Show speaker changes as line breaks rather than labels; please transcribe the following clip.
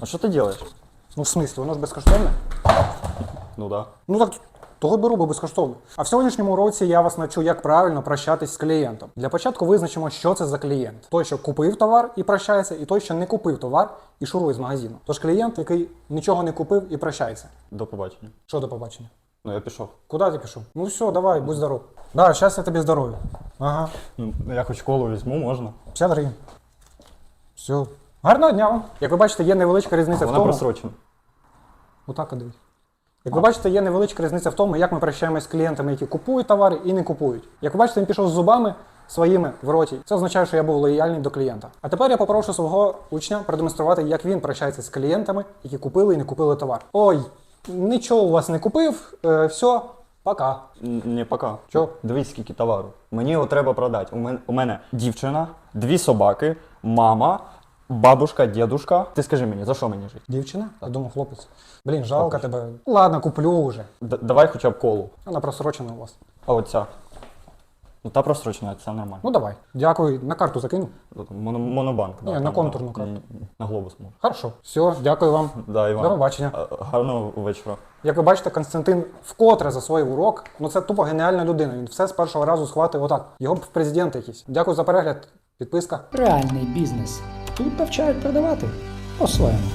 А що ти робиш?
Ну, в смислі, воно ж безкоштовне.
Ну да.
Ну так того беру, бо безкоштовно. А в сьогоднішньому уроці я вас навчу, як правильно прощатись з клієнтом. Для початку визначимо, що це за клієнт: той, що купив товар і прощається, і той, що не купив товар і шурує з магазину. Тож клієнт, який нічого не купив і прощається.
До побачення.
Що до побачення?
Ну я пішов.
Куди ти пішов? Ну все, давай, будь здоров. Да, зараз я тобі здоров'я. Ага.
Ну, я хоч колу візьму, можна.
50 гривень. Все. Гарного дня вам. Як ви бачите, є невеличка різниця в
Вона
тому.
просрочена.
Отак, дивись. Як ви бачите, є невеличка різниця в тому, як ми прощаємося з клієнтами, які купують товари і не купують. Як ви бачите, він пішов з зубами своїми в роті. Це означає, що я був лояльний до клієнта. А тепер я попрошу свого учня продемонструвати, як він прощається з клієнтами, які купили і не купили товар. Ой, нічого у вас не купив, е, все, пока.
Н- Не, пока.
Чо?
Дивись, скільки товару. Мені його треба продати. У мене, у мене дівчина, дві собаки, мама, бабушка, дідушка. Ти скажи мені, за що мені жити?
Дівчина? Я думав, хлопець. Блін, жалко тебе. Ладно, куплю вже.
Д- давай хоча б колу.
Вона просрочена у вас.
А оця. Ну та просрочена, це нормально.
Ну давай. Дякую. На карту закину.
Моно, монобанк.
Ні, на
там,
контурну карту.
На глобус можна.
Хорошо. Все, дякую вам.
Да, Іван.
До побачення.
А, Гарного вечора.
Як ви бачите, Константин вкотре засвоїв урок. Ну це тупо геніальна людина. Він все з першого разу схватив отак. Його б в президенти якийсь. Дякую за перегляд. Підписка.
Реальний бізнес. Тут навчають продавати по-своєму.